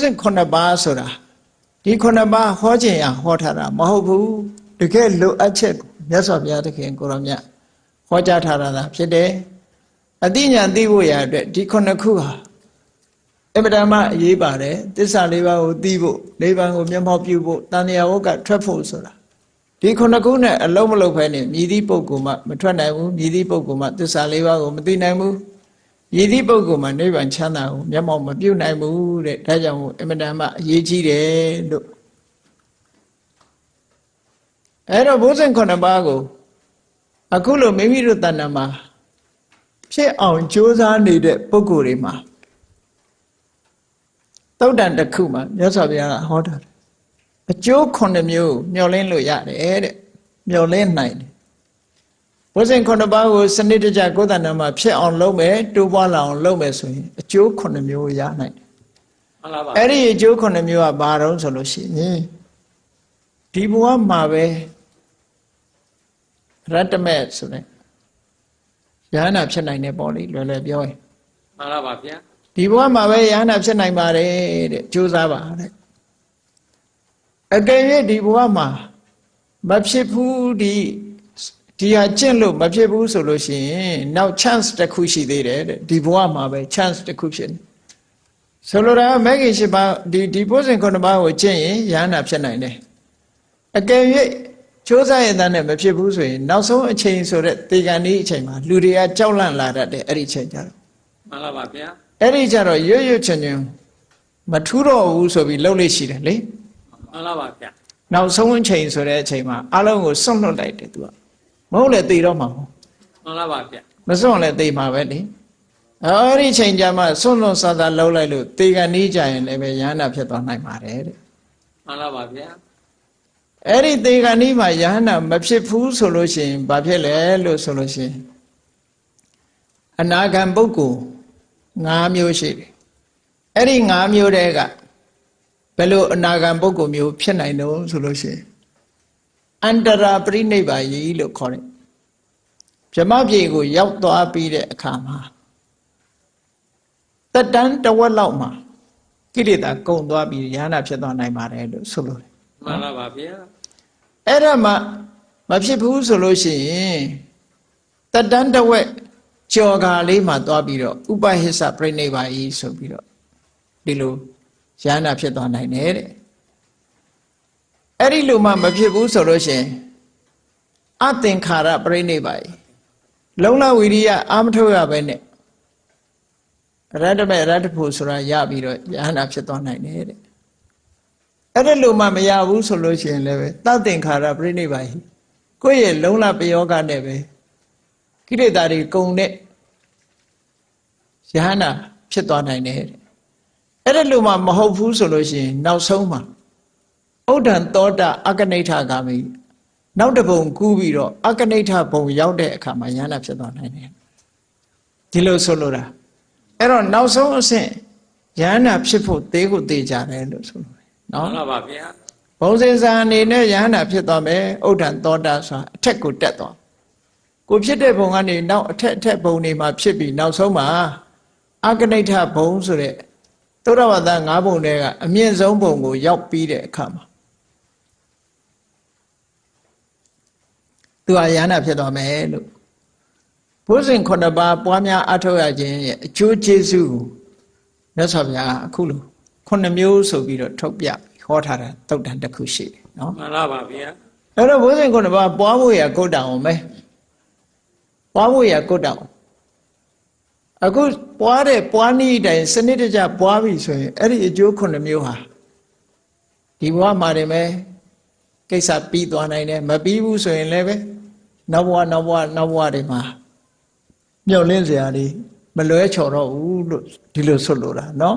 စဉ်ခုနှစ်ပါးဆိုတာဒီခုနှစ်ပါးဟောခြင်းရဟောထားတာမဟုတ်ဘူးတကယ်လိုအပ်ချက်ကိုမြတ်စွာဘုရားသခင်ကိုရောမြတ်ဟောကြားထားတာဖြစ်တယ်အတိညာသိဖို့ရအတွက်ဒီခုနှစ်ခုဟာအမတမအရေးပါတယ်သစ္စာလေးပါးကိုသိဖို့လေးပါးကိုမျက်မှောက်ပြုဖို့တန်တရားဝကထွက်ဖို့ဆိုတာဒီခုနှစ်ခုနဲ့အလုံးမလုံးဖဲနဲ့မြည်သည့်ပုဂ္ဂိုလ်မှမထွက်နိုင်ဘူးမြည်သည့်ပုဂ္ဂိုလ်မှသစ္စာလေးပါးကိုမသိနိုင်ဘူး မြည်သည့်ပုဂ္ဂိုလ်မှနိဗ္ဗာန်ချမ်းသာကိုမျက်မှောက်မပြုနိုင်ဘူးတဲ့ဒါကြောင့်မို့အမတမအရေးကြီးတယ်လို့အဲ့တော့ဘုဇင်ခုနှစ်ပါးကိုအခုလိုမိမိတို့တဏ္ဍာမှာဖြစ်အောင်ကြိုးစားနေတဲ့ပုဂ္ဂိုလ်တွေမှာသုတ်တန်တစ်ခုမှာမြတ်စွာဘုရားကဟောတာတယ်အကျိုးခုနှစ်မျိုးမျှော်လင့်လို့ရတယ်တဲ့မျှော်လင့်နိုင်တယ် ဘုဇင်ခုနှစ်ပါးကိုစနစ်တကျကိုယ်တဏ္ဍာမှာဖြစ်အောင်လုပ်မယ်တိုးပွားလာအောင်လုပ်မယ်ဆိုရင်အကျိုးခုနှစ်မျိုးရနိုင်တယ်မှန်လားပါအဲ့ဒီအကျိုးခုနှစ်မျိုးကဘာတုံးဆိုလို့ရှိရင်ဒီဘဝမှာပဲရတ္တမဲ့ဆိုတဲ့ယ ahanan ဖြစ်နိုင်တယ်ပေါ့လေလွယ်လွယ်ပြောရင်မှန်လားပါဗျာဒီဘဝမှာပဲယ ahanan ဖြစ်နိုင်ပါတယ်တဲ့ကြိုးစားပါတဲ့အကယ်၍ဒီဘဝမှာမဖြစ်ဘူးဒီ ဒီဟာကျင့်လို့မဖြစ်ဘူးဆိုလို့ရှိရင်နောက် chance တစ်ခုရှိသေးတယ်တဲ့ဒီဘဝမှာပဲ chance တစ်ခုဖြစ်နေဆိုလိုတာကမဂ္ဂင်၈ပါးဒီဒီပုဇင်ခုနှစ်ပါးကိုကျင့်ရင်ယ ahanan ဖြစ်နိုင်တယ်အကယ်၍ကြိုးစားရတဲ့နဲ့မဖြစ်ဘူးဆိုရင်နောက်ဆုံးအချိန်ဆိုတဲ့တေကန်ဒီအချိန်မှာလူတွေကကြောက်လန့်လာတတ်တယ်အဲ့ဒီအချိန်ကြတော့မှန်လားပါဗျာအဲ့ဒီကြတော့ရွတ်ရွတ်ချွင်ချွင်မထူးတော့ဘူးဆိုပြီးလှုပ်လို့ရှိတယ်လေမှန်လားပါဗျာနောက်ဆုံးအချိန်ဆိုတဲ့အချိန်မှာအလုံးကိုစွန့်လွတ်လိုက်တယ်သူက မဟုတ်လေသိတော့မှာမဟုတ်မှန်လားပါဗျာမစွန့်လည်းသိမှာပဲလေအဲ့ဒီချိန်ကျမှစွန့်လွတ်စားစားလှုပ်လိုက်လို့တေကန်နီးကြရင်လည်းပဲယန္တာဖြစ်သွားနိုင်ပါတယ်တဲ့မှန်လားပါဗျာအဲ့ဒီတေကန်နီးမှာယန္တာမဖြစ်ဘူးဆိုလို့ရှိရင်ဘာဖြစ်လဲလို့ဆိုလို့ရှိရင်အနာဂံပုဂ္ဂိုလ်၅မျိုးရှိတယ်အဲ့ဒီ၅မျိုးတည်းကဘယ်လိုအနာဂံပုဂ္ဂိုလ်မျိုးဖြစ်နိုင်တော့ဆိုလို့ရှိရင် အန္တရာပရိနိဗ္ဗာယီလို့ခေါ်တယ်ဗြဟ္မပြေကို ရောက်သွားပြီးတဲ့အခါမှာတက်တန်းတစ်ဝက်လောက်မှာကိလေသာကုန်သွားပြီးရဟနာဖြစ်သွားနိုင်ပါတယ်လို့ဆိုလို့တယ်မှန်လားပါဗျာအဲ့ဒါမှမဖြစ်ဘူးဆိုလို့ရှိရင်တတန်းတစ်ဝက်ကြော်ကာလေးမှသွားပြီးတော့ဥပဟိစ္စပြိဋိဘာယီဆိုပြီးတော့ဒီလိုရဟနာဖြစ်သွားနိုင်တယ်တဲ့ အဲ့ဒီလိုမှမဖြစ်ဘူးဆိုလို့ရှိရင်အသင်္ခါရပြိဋိဘာယီလုံလဝိရိယအာမထုတ်ရပဲနဲ့ရတ္တမေရတ္တဖို့ဆိုတာရပြီးတော့ရဟနာဖြစ်သွားနိုင်တယ်တဲ့အဲ့ဒါလို့မှမရဘူးဆိုလို့ရှိရင်လည်းပဲသတ္တင်္ခါရပြိဋိဘာဟိကိုယ့်ရဲ့လုံလပယောဂနဲ့ပဲကိလေသာတွေကုန်တဲ့ယဟနာဖြစ်သွားနိုင်တယ်တဲ့အဲ့ဒါလို့မှမဟုတ်ဘူးဆိုလို့ရှိရင်နောက်ဆုံးမှာ ဥဒ္ဒံသောတာအကနိဋ္ဌဂါမိနောက်တစ်ပုံကူးပြီးတော့အကနိဋ္ဌဘုံရောက်တဲ့အခါမှာယဟနာဖြစ်သွားနိုင်တယ်ဒီလိုဆိုလိုတာအဲ့တော့နောက်ဆုံးအဆင့်ယဟနာဖြစ်ဖို့သေးကိုသေးကြတယ်လို့ဆိုလိုတယ်မှနော်န်လားပါဗျာဘုံစင်စာအနေနဲ့ယဟန္တာဖြစ်သွားမယ်ဥဒ္ဒံသောတာဆိုတာအထက်ကိုတက်သွားကိုဖြစ်တဲ့ဘုံကနေနောက်အထက်အထက်ဘုံတွေမှာဖြစ်ပြီးနောက်ဆုံးမှာအကနိဋ္ဌဘုံဆိုတဲ့သုဒ္ဓဝါဒ၅ဘုံတွေကအမြင့်ဆုံးဘုံကိုရောက်ပြီးတဲ့အခါမှာ သူဟာယဟန္တာဖြစ်သွားမယ်လို့ဘုဇင်ခုနှစ်ပါးပွားများအထောက်ရခြင်းရဲ့အကျိုးကျေးဇူးကိုမြတ်စွာဘုရားကအခုလိုခုနှစ်မျိုးဆိုပြီးတော့ထုတ်ပြဟောထားတာတုတ်တန်တစ်ခုရှိတယ်နော်မှန်လားပါဗျာအဲ့တော့ဘုဇင်ခုနှစ်ပါးပွားဖို့ရကုတ်တောင်အောင်ပဲပွားဖို့ရကုတ်တောင်အခုပွားတဲ့ပွားနည်းတိုင်းစနစ်တကျပွားပြီဆိုရင်အဲ့ဒီအကျိုးခုနှစ်မျိုးဟာဒီဘဝမှာတည်းပဲကိစ္စပြီးသွားနိုင်တယ်မပြီးဘူးဆိုရင်လည်းပဲ နောက်ဘဝနောက်ဘဝနောက်ဘဝတွေမှာမြုပ်လင်းစရာတွေမလွဲချော်တော့ဘူးလို့ဒီလိုဆွလို့တာနော်